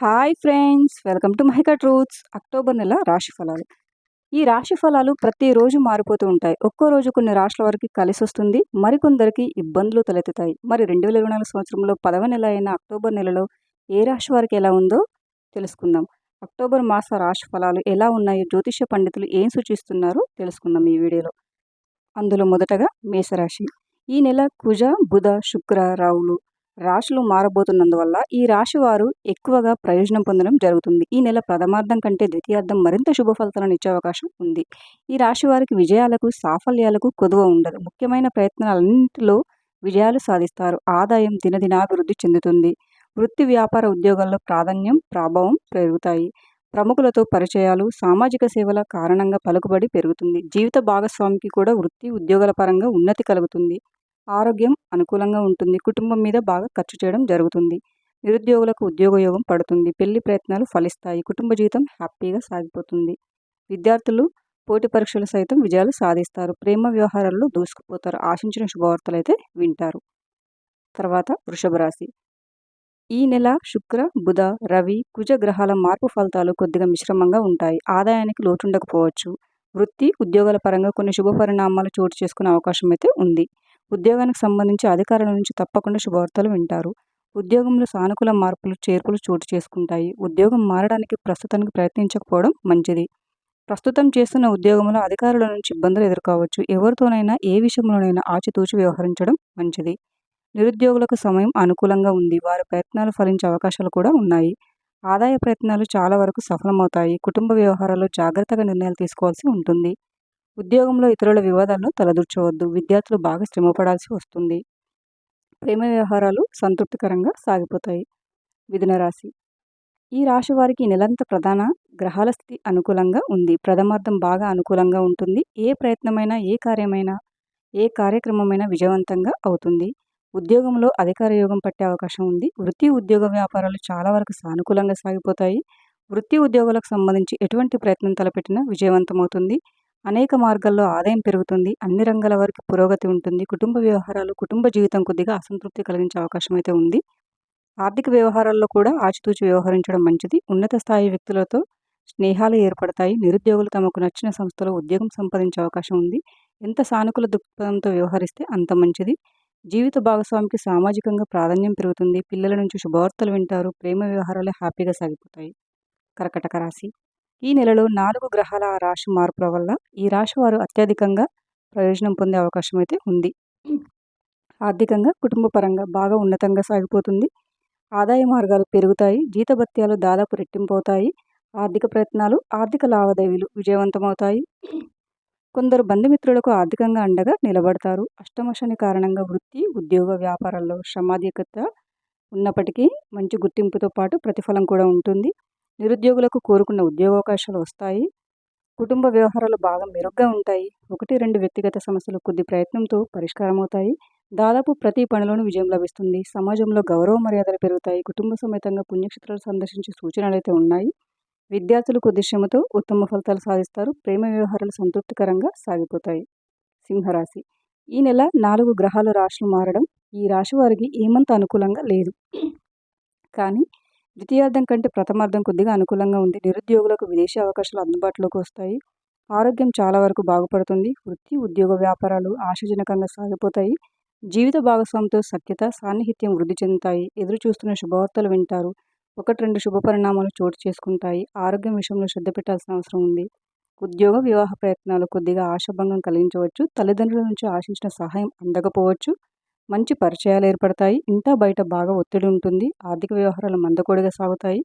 Hi friends welcome to Mahika truths. October నెల రాశి ఫలాలు. ఈ రాశి ఫలాలు ప్రతిరోజు మారిపోతూ ఉంటాయి. ఒక్కో రోజు కొన్ని రాష్ట్రాల వారికి కలిసి వస్తుంది. మరికొందరికి ఇబ్బందులు తలెత్తుతాయి. మరి రెండు వేల ఇరవై నాలుగు సంవత్సరంలో పదవ నెల అయిన అక్టోబర్ నెలలో ఏ రాశి వారికి ఎలా ఉందో తెలుసుకుందాం. అక్టోబర్ మాస రాశి ఫలాలు ఎలా ఉన్నాయో? జ్యోతిష పండితులు ఏం సూచిస్తున్నారో తెలుసుకుందాం ఈ వీడియోలో. అందులో మొదటగా మేషరాశి. ఈ నెల కుజ బుధ శుక్ర రావులు రాశులు మారబోతున్నందువల్ల ఈ రాశి వారు ఎక్కువగా ప్రయోజనం పొందడం జరుగుతుంది. ఈ నెల ప్రథమార్థం కంటే ద్వితీయార్థం మరింత శుభ ఫలితాలను ఇచ్చే అవకాశం ఉంది. ఈ రాశి వారికి విజయాలకు సాఫల్యాలకు కొదువ ఉండదు. ముఖ్యమైన ప్రయత్నాలన్నింటిలో విజయాలు సాధిస్తారు. ఆదాయం దినదినాభివృద్ధి చెందుతుంది. వృత్తి వ్యాపార ఉద్యోగాల్లో ప్రాధాన్యం ప్రభావం పెరుగుతాయి. ప్రముఖులతో పరిచయాలు సామాజిక సేవల కారణంగా పలుకుబడి పెరుగుతుంది. జీవిత భాగస్వామికి కూడా వృత్తి ఉద్యోగాల పరంగా ఉన్నతి కలుగుతుంది. ఆరోగ్యం అనుకూలంగా ఉంటుంది. కుటుంబం మీద బాగా ఖర్చు చేయడం జరుగుతుంది. నిరుద్యోగులకు ఉద్యోగయోగం పడుతుంది. పెళ్ళి ప్రయత్నాలు ఫలిస్తాయి. కుటుంబ జీవితం హ్యాపీగా సాగిపోతుంది. విద్యార్థులు పోటీ పరీక్షలు సైతం విజయాలు సాధిస్తారు. ప్రేమ వ్యవహారాల్లో దూసుకుపోతారు. ఆశించిన శుభవార్తలు అయితే వింటారు. తర్వాత వృషభ రాశి. ఈ నెల శుక్ర బుధ రవి కుజ గ్రహాల మార్పు ఫలితాలు కొద్దిగా మిశ్రమంగా ఉంటాయి. ఆదాయానికి లోటుండకపోవచ్చు. వృత్తి ఉద్యోగాల పరంగా కొన్ని శుభ పరిణామాలు చోటు చేసుకునే అవకాశం అయితే ఉంది. ఉద్యోగానికి సంబంధించి అధికారుల నుంచి తప్పకుండా శుభవార్తలు వింటారు. ఉద్యోగంలో సానుకూల మార్పులు చేర్పులు చోటు చేసుకుంటాయి. ఉద్యోగం మారడానికి ప్రస్తుతానికి ప్రయత్నించకపోవడం మంచిది. ప్రస్తుతం చేస్తున్న ఉద్యోగంలో అధికారుల నుంచి ఇబ్బందులు ఎదుర్కోవచ్చు. ఎవరితోనైనా ఏ విషయంలోనైనా ఆచితూచి వ్యవహరించడం మంచిది. నిరుద్యోగులకు సమయం అనుకూలంగా ఉంది. వారి ప్రయత్నాలు ఫలించే అవకాశాలు కూడా ఉన్నాయి. ఆదాయ ప్రయత్నాలు చాలా వరకు సఫలమవుతాయి. కుటుంబ వ్యవహారాల్లో జాగ్రత్తగా నిర్ణయాలు తీసుకోవాల్సి ఉంటుంది. ఉద్యోగంలో ఇతరుల వివాదాలను తలదూర్చవద్దు. విద్యార్థులు బాగా శ్రమపడాల్సి వస్తుంది. ప్రేమ వ్యవహారాలు సంతృప్తికరంగా సాగిపోతాయి. మిథున రాశి. ఈ రాశి వారికి నెలంత ప్రధాన గ్రహాల స్థితి అనుకూలంగా ఉంది. ప్రథమార్థం బాగా అనుకూలంగా ఉంటుంది. ఏ ప్రయత్నమైనా ఏ కార్యమైనా ఏ కార్యక్రమమైనా విజయవంతంగా అవుతుంది. ఉద్యోగంలో అధికార యోగం పట్టే అవకాశం ఉంది. వృత్తి ఉద్యోగ వ్యాపారాలు చాలా వరకు సానుకూలంగా సాగిపోతాయి. వృత్తి ఉద్యోగాలకు సంబంధించి ఎటువంటి ప్రయత్నం తలపెట్టినా విజయవంతమవుతుంది. అనేక మార్గాల్లో ఆదాయం పెరుగుతుంది అన్ని రంగాల వారికి పురోగతి ఉంటుంది కుటుంబ వ్యవహారాలు కుటుంబ జీవితం కొద్దిగా అసంతృప్తి కలిగించే అవకాశం అయితే ఉంది. ఆర్థిక వ్యవహారాల్లో కూడా ఆచితూచి వ్యవహరించడం మంచిది. ఉన్నత స్థాయి వ్యక్తులతో స్నేహాలు ఏర్పడతాయి. నిరుద్యోగులు తమకు నచ్చిన సంస్థలో ఉద్యోగం సంపాదించే అవకాశం ఉంది. ఎంత సానుకూల దృక్పథంతో వ్యవహరిస్తే అంత మంచిది. జీవిత భాగస్వామికి సామాజికంగా ప్రాధాన్యం పెరుగుతుంది. పిల్లల నుంచి శుభవార్తలు వింటారు. ప్రేమ వ్యవహారాలు హ్యాపీగా సాగిపోతాయి. కర్కటక రాశి ఈ నెలలో నాలుగు గ్రహాల రాశి మార్పుల వల్ల ఈ రాశి వారు అత్యధికంగా ప్రయోజనం పొందే అవకాశం అయితే ఉంది. ఆర్థికంగా కుటుంబ పరంగా బాగా ఉన్నతంగా సాగిపోతుంది. ఆదాయ మార్గాలు పెరుగుతాయి. జీతభత్యాలు దాదాపు రెట్టింపు అవుతాయి ఆర్థిక ప్రయత్నాలు ఆర్థిక లావాదేవీలు విజయవంతమవుతాయి. కొందరు బంధుమిత్రులకు ఆర్థికంగా అండగా నిలబడతారు. అష్టమశని కారణంగా వృత్తి ఉద్యోగ వ్యాపారాల్లో శ్రమాధికత ఉన్నప్పటికీ మంచి గుర్తింపుతో పాటు ప్రతిఫలం కూడా ఉంటుంది. నిరుద్యోగులకు కోరుకున్న ఉద్యోగావకాశాలు వస్తాయి. కుటుంబ వ్యవహారాలు బాగా మెరుగ్గా ఉంటాయి. ఒకటి రెండు వ్యక్తిగత సమస్యలు కొద్ది ప్రయత్నంతో పరిష్కారం అవుతాయి దాదాపు ప్రతి పనిలోనూ విజయం లభిస్తుంది. సమాజంలో గౌరవ మర్యాదలు పెరుగుతాయి. కుటుంబ సమేతంగా పుణ్యక్షేత్రాలు సందర్శించే సూచనలు అయితే ఉన్నాయి. విద్యార్థులు కొద్ది శ్రమతో ఉత్తమ ఫలితాలు సాధిస్తారు. ప్రేమ వ్యవహారాలు సంతృప్తికరంగా సాగిపోతాయి. సింహరాశి. ఈ నెల నాలుగు గ్రహాల రాశులు మారడం ఈ రాశి వారికి ఏమంత అనుకూలంగా లేదు. కానీ ద్వితీయార్థం కంటే ప్రథమార్థం కొద్దిగా అనుకూలంగా ఉంది. నిరుద్యోగులకు విదేశీ అవకాశాలు అందుబాటులోకి వస్తాయి. ఆరోగ్యం చాలా వరకు బాగుపడుతుంది. వృత్తి ఉద్యోగ వ్యాపారాలు ఆశాజనకంగా సాగిపోతాయి. జీవిత భాగస్వామితో సఖ్యత సాన్నిహిత్యం వృద్ధి చెందుతాయి. ఎదురు చూస్తున్న శుభవార్తలు వింటారు. ఒకటి రెండు శుభ పరిణామాలు చోటు చేసుకుంటాయి. ఆరోగ్యం విషయంలో శ్రద్ధ పెట్టాల్సిన అవసరం ఉంది. ఉద్యోగ వివాహ ప్రయత్నాలు కొద్దిగా ఆశాభంగం కలిగించవచ్చు. తల్లిదండ్రుల నుంచి ఆశించిన సహాయం అందకపోవచ్చు. మంచి పరిచయాలు ఏర్పడతాయి. ఇంట బయట బాగా ఒత్తిడి ఉంటుంది. ఆర్థిక వ్యవహారాలు మందకోడిగా సాగుతాయి.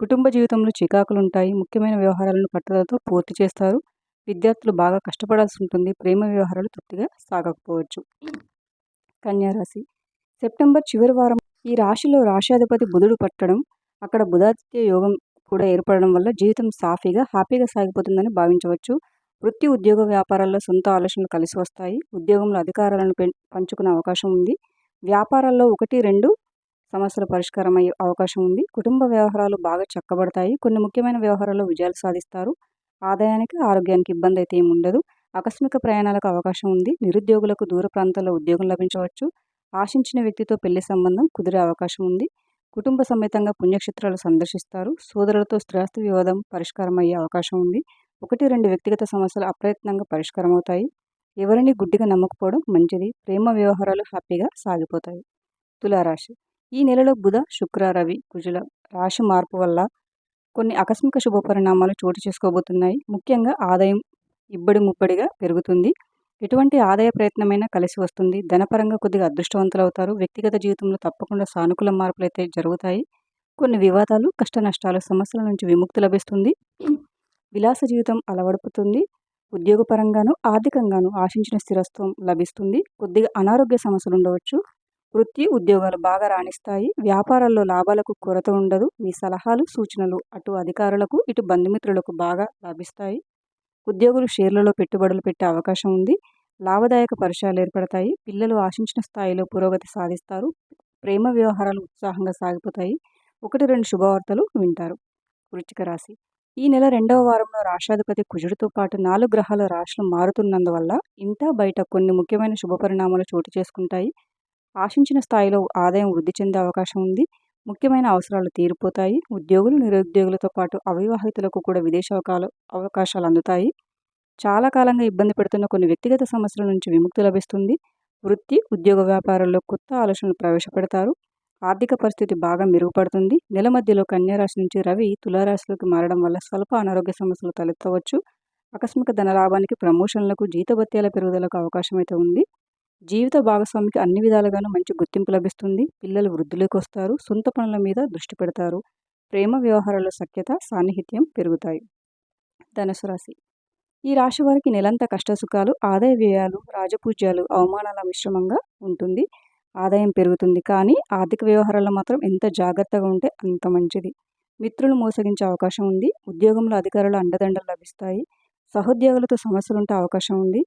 కుటుంబ జీవితంలో చికాకులు ఉంటాయి. ముఖ్యమైన వ్యవహారాలను పట్టుదలతో పూర్తి చేస్తారు. విద్యార్థులు బాగా కష్టపడాల్సి ఉంటుంది. ప్రేమ వ్యవహారాలు తృప్తిగా సాగకపోవచ్చు. కన్యారాశి సెప్టెంబర్ చివరి వారం ఈ రాశిలో రాశాధిపతి బుధుడు పట్టడం అక్కడ బుధాదిత్య యోగం కూడా ఏర్పడడం వల్ల జీవితం సాఫీగా హ్యాపీగా సాగిపోతుందని భావించవచ్చు. వృత్తి ఉద్యోగ వ్యాపారాల్లో సొంత ఆలోచనలు కలిసి వస్తాయి. ఉద్యోగంలో అధికారాలను పంచుకునే అవకాశం ఉంది. వ్యాపారాల్లో ఒకటి రెండు సమస్యల పరిష్కారం అయ్యే అవకాశం ఉంది. కుటుంబ వ్యవహారాలు బాగా చక్కబడతాయి. కొన్ని ముఖ్యమైన వ్యవహారాల్లో విజయాలు సాధిస్తారు. ఆదాయానికి ఆరోగ్యానికి ఇబ్బంది అయితే ఏమి ఉండదు. ఆకస్మిక ప్రయాణాలకు అవకాశం ఉంది. నిరుద్యోగులకు దూర ప్రాంతాల్లో ఉద్యోగం లభించవచ్చు. ఆశించిన వ్యక్తితో పెళ్ళి సంబంధం కుదిరే అవకాశం ఉంది. కుటుంబ సమేతంగా పుణ్యక్షేత్రాలు సందర్శిస్తారు. సోదరులతో స్థిరాస్తి వివాదం పరిష్కారం అయ్యే అవకాశం ఉంది. ఒకటి రెండు వ్యక్తిగత సమస్యలు అప్రయత్నంగా పరిష్కారం అవుతాయి ఎవరిని గుడ్డిగా నమ్మకపోవడం మంచిది. ప్రేమ వ్యవహారాలు హ్యాపీగా సాగిపోతాయి. తులారాశి. ఈ నెలలో బుధ శుక్ర రవి కుజుల రాశి మార్పు వల్ల కొన్ని ఆకస్మిక శుభ పరిణామాలు చోటు చేసుకోబోతున్నాయి. ముఖ్యంగా ఆదాయం ఇబ్బడి ముబ్బడిగా పెరుగుతుంది. ఎటువంటి ఆదాయ ప్రయత్నమైనా కలిసి వస్తుంది. ధనపరంగా కొద్దిగా అదృష్టవంతులు అవుతారు వ్యక్తిగత జీవితంలో తప్పకుండా సానుకూల మార్పులు అయితే జరుగుతాయి. కొన్ని వివాదాలు కష్ట నష్టాలు సమస్యల నుంచి విముక్తి లభిస్తుంది. విలాస జీవితం అలవడుపుతుంది. ఉద్యోగపరంగాను ఆర్థికంగాను ఆశించిన స్థిరత్వం లభిస్తుంది. కొద్దిగా అనారోగ్య సమస్యలు ఉండవచ్చు. వృత్తి ఉద్యోగాలు బాగా రాణిస్తాయి. వ్యాపారాల్లో లాభాలకు కొరత ఉండదు. మీ సలహాలు సూచనలు అటు అధికారులకు ఇటు బంధుమిత్రులకు బాగా లభిస్తాయి. ఉద్యోగులు షేర్లలో పెట్టుబడులు పెట్టే అవకాశం ఉంది. లాభదాయక పరిచయాలు ఏర్పడతాయి. పిల్లలు ఆశించిన స్థాయిలో పురోగతి సాధిస్తారు. ప్రేమ వ్యవహారాలు ఉత్సాహంగా సాగిపోతాయి. ఒకటి రెండు శుభవార్తలు వింటారు. వృచ్చిక రాశి ఈ నెల రెండవ వారంలో రాష్ట్రాధిపతి కుజుడితో పాటు నాలుగు గ్రహాల రాశులు మారుతున్నందువల్ల ఇంట బయట కొన్ని ముఖ్యమైన శుభ పరిణామాలు చోటు చేసుకుంటాయి. ఆశించిన స్థాయిలో ఆదాయం వృద్ధి చెందే అవకాశం ఉంది. ముఖ్యమైన అవసరాలు తీరిపోతాయి. ఉద్యోగులు నిరుద్యోగులతో పాటు అవివాహితులకు కూడా విదేశావకాలు అవకాశాలు అందుతాయి. చాలా కాలంగా ఇబ్బంది పెడుతున్న కొన్ని వ్యక్తిగత సమస్యల నుంచి విముక్తి లభిస్తుంది. వృత్తి ఉద్యోగ వ్యాపారాల్లో కొత్త ఆలోచనలు ప్రవేశపెడతారు. ఆర్థిక పరిస్థితి బాగా మెరుగుపడుతుంది. నెల మధ్యలో కన్యారాశి నుంచి రవి తులారాశిలోకి మారడం వల్ల స్వల్ప అనారోగ్య సమస్యలు తలెత్తవచ్చు. ఆకస్మిక ధనలాభానికి ప్రమోషన్లకు జీతభత్యాల పెరుగుదలకు అవకాశం అయితే ఉంది. జీవిత భాగస్వామికి అన్ని విధాలుగాను మంచి గుర్తింపు లభిస్తుంది. పిల్లలు వృద్ధులకు వస్తారు. సొంత పనుల మీద దృష్టి పెడతారు. ప్రేమ వ్యవహారాల సఖ్యత సాన్నిహిత్యం పెరుగుతాయి. ధనుసు రాశి. ఈ రాశి వారికి నెలంతా కష్టసుఖాలు ఆదాయ వ్యయాలు రాజపూజ్యాలు అవమానాల మిశ్రమంగా ఉంటుంది. ఆదాయం పెరుగుతుంది. కానీ ఆర్థిక వ్యవహారాల్లో మాత్రం ఎంత జాగ్రత్తగా ఉంటే అంత మంచిది. మిత్రులు మోసగించే అవకాశం ఉంది. ఉద్యోగంలో అధికారులు అండదండలు లభిస్తాయి. సహోద్యోగులతో సమస్యలుంటే అవకాశం ఉంది.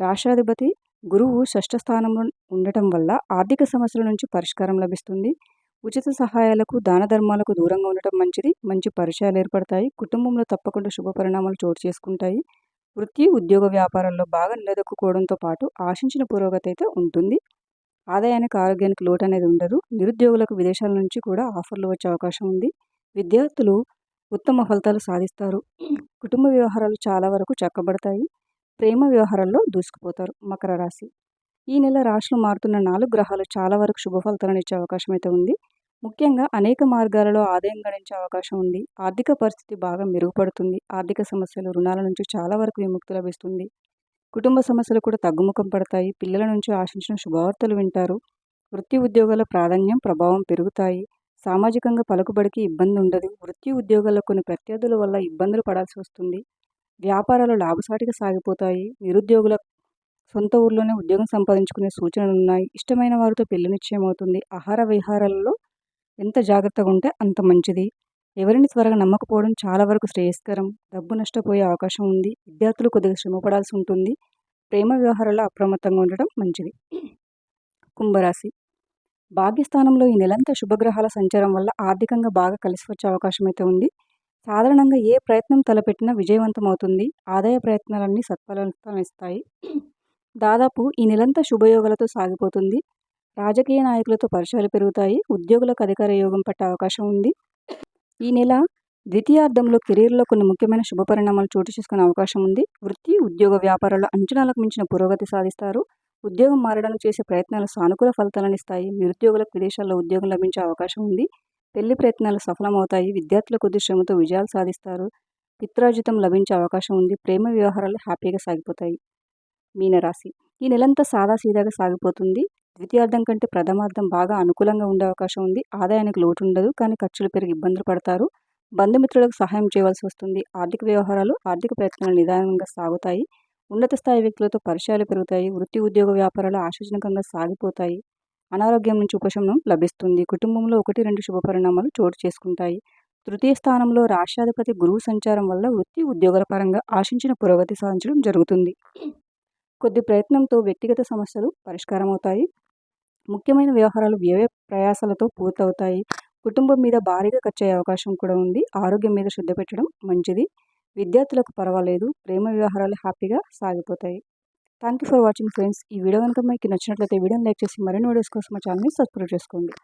రాష్ట్రాధిపతి గురువు షష్ఠ స్థానంలో ఉండటం వల్ల ఆర్థిక సమస్యల నుంచి పరిష్కారం లభిస్తుంది. ఉచిత సహాయాలకు దాన ధర్మాలకు దూరంగా ఉండటం మంచిది. మంచి పరిచయాలు ఏర్పడతాయి. కుటుంబంలో తప్పకుండా శుభ పరిణామాలు చోటు చేసుకుంటాయి. వృత్తి ఉద్యోగ వ్యాపారాల్లో బాగా నిలదొక్కుకోవడంతో పాటు ఆశించిన పురోగతి అయితే ఉంటుంది. ఆదాయానికి ఆరోగ్యానికి లోటు అనేది ఉండదు. నిరుద్యోగులకు విదేశాల నుంచి కూడా ఆఫర్లు వచ్చే అవకాశం ఉంది. విద్యార్థులు ఉత్తమ ఫలితాలు సాధిస్తారు. కుటుంబ వ్యవహారాలు చాలా వరకు చక్కబడతాయి. ప్రేమ వ్యవహారాల్లో దూసుకుపోతారు. మకర రాశి. ఈ నెల రాశులు మారుతున్న నాలుగు గ్రహాలు చాలా వరకు శుభ ఫలితాలను ఇచ్చే అవకాశం అయితే ఉంది. ముఖ్యంగా అనేక మార్గాలలో ఆదాయం గడించే అవకాశం ఉంది. ఆర్థిక పరిస్థితి బాగా మెరుగుపడుతుంది. ఆర్థిక సమస్యలు రుణాల నుంచి చాలా వరకు విముక్తి లభిస్తుంది. కుటుంబ సమస్యలు కూడా తగ్గుముఖం పడతాయి. పిల్లల నుంచి ఆశించిన శుభవార్తలు వింటారు. వృత్తి ఉద్యోగాల ప్రాధాన్యం ప్రభావం పెరుగుతాయి. సామాజికంగా పలుకుబడికి ఇబ్బంది ఉండదు. వృత్తి ఉద్యోగాల్లో కొన్ని ప్రత్యర్థుల వల్ల ఇబ్బందులు పడాల్సి వస్తుంది. వ్యాపారాలు లాభసాటిగా సాగిపోతాయి. నిరుద్యోగుల సొంత ఊర్లోనే ఉద్యోగం సంపాదించుకునే సూచనలు ఉన్నాయి. ఇష్టమైన వారితో పెళ్ళి నిశ్చయం అవుతుంది ఆహార విహారాలలో ఎంత జాగ్రత్తగా ఉంటే అంత మంచిది. ఎవరిని త్వరగా నమ్మకపోవడం చాలా వరకు శ్రేయస్కరం. డబ్బు నష్టపోయే అవకాశం ఉంది. విద్యార్థులు కొద్దిగా శ్రమపడాల్సి ఉంటుంది. ప్రేమ వ్యవహారాల్లో అప్రమత్తంగా ఉండటం మంచిది. కుంభరాశి. భాగ్యస్థానంలో ఈ నెలంతా శుభగ్రహాల సంచారం వల్ల ఆర్థికంగా బాగా కలిసి వచ్చే అవకాశం అయితే ఉంది. సాధారణంగా ఏ ప్రయత్నం తలపెట్టినా విజయవంతం అవుతుంది ఆదాయ ప్రయత్నాలన్నీ సత్ఫలితాలను ఇస్తాయి. దాదాపు ఈ నెలంతా శుభయోగాలతో సాగిపోతుంది. రాజకీయ నాయకులతో పరిచయాలు పెరుగుతాయి. ఉద్యోగులకు అధికార యోగం పట్టే అవకాశం ఉంది. ఈ నెల ద్వితీయార్థంలో కెరీర్లో కొన్ని ముఖ్యమైన శుభ పరిణామాలు చోటు చేసుకునే అవకాశం ఉంది. వృత్తి ఉద్యోగ వ్యాపారాల్లో అంచనాలకు మించిన పురోగతి సాధిస్తారు. ఉద్యోగం మారడానికి చేసే ప్రయత్నాలు సానుకూల ఫలితాలను ఇస్తాయి. నిరుద్యోగులకు విదేశాల్లో ఉద్యోగం లభించే అవకాశం ఉంది. పెళ్ళి ప్రయత్నాలు సఫలమవుతాయి. విద్యార్థుల కొద్ది శ్రమతో విజయాలు సాధిస్తారు. పిత్రాజితం లభించే అవకాశం ఉంది. ప్రేమ వ్యవహారాలు హ్యాపీగా సాగిపోతాయి. మీనరాశి. ఈ నెలంతా సాదాసీదాగా సాగిపోతుంది. ద్వితీయార్థం కంటే ప్రథమార్థం బాగా అనుకూలంగా ఉండే అవకాశం ఉంది. ఆదాయానికి లోటు ఉండదు కానీ ఖర్చులు పెరిగి ఇబ్బందులు పడతారు. బంధుమిత్రులకు సహాయం చేయవలసి వస్తుంది. ఆర్థిక వ్యవహారాలు ఆర్థిక ప్రయత్నాలు నిదానంగా సాగుతాయి. ఉన్నత స్థాయి వ్యక్తులతో పరిచయాలు పెరుగుతాయి. వృత్తి ఉద్యోగ వ్యాపారాలు ఆశాజనకంగా సాగిపోతాయి. అనారోగ్యం నుంచి ఉపశమనం లభిస్తుంది. కుటుంబంలో ఒకటి రెండు శుభ పరిణామాలు చోటు చేసుకుంటాయి. తృతీయ స్థానంలో రాష్ట్రాధిపతి గురువు సంచారం వల్ల వృత్తి ఉద్యోగాల పరంగా ఆశించిన పురోగతి సాధించడం జరుగుతుంది. కొద్ది ప్రయత్నంతో వ్యక్తిగత సమస్యలు పరిష్కారం అవుతాయి ముఖ్యమైన వ్యవహారాలు వ్యయ ప్రయాసాలతో పూర్తవుతాయి. కుటుంబం మీద భారీగా ఖర్చు అయ్యే అవకాశం కూడా ఉంది. ఆరోగ్యం మీద శ్రద్ధ పెట్టడం మంచిది. విద్యార్థులకు పర్వాలేదు. ప్రేమ వ్యవహారాలు హ్యాపీగా సాగిపోతాయి. Thank you for watching friends. ఈ వీడియో కనుక మీకు నచ్చినట్లయితే వీడియోని లైక్ చేసి మరిన్ని వీడియోస్ కోసం మా ఛానల్ని సబ్స్క్రైబ్ చేసుకోండి.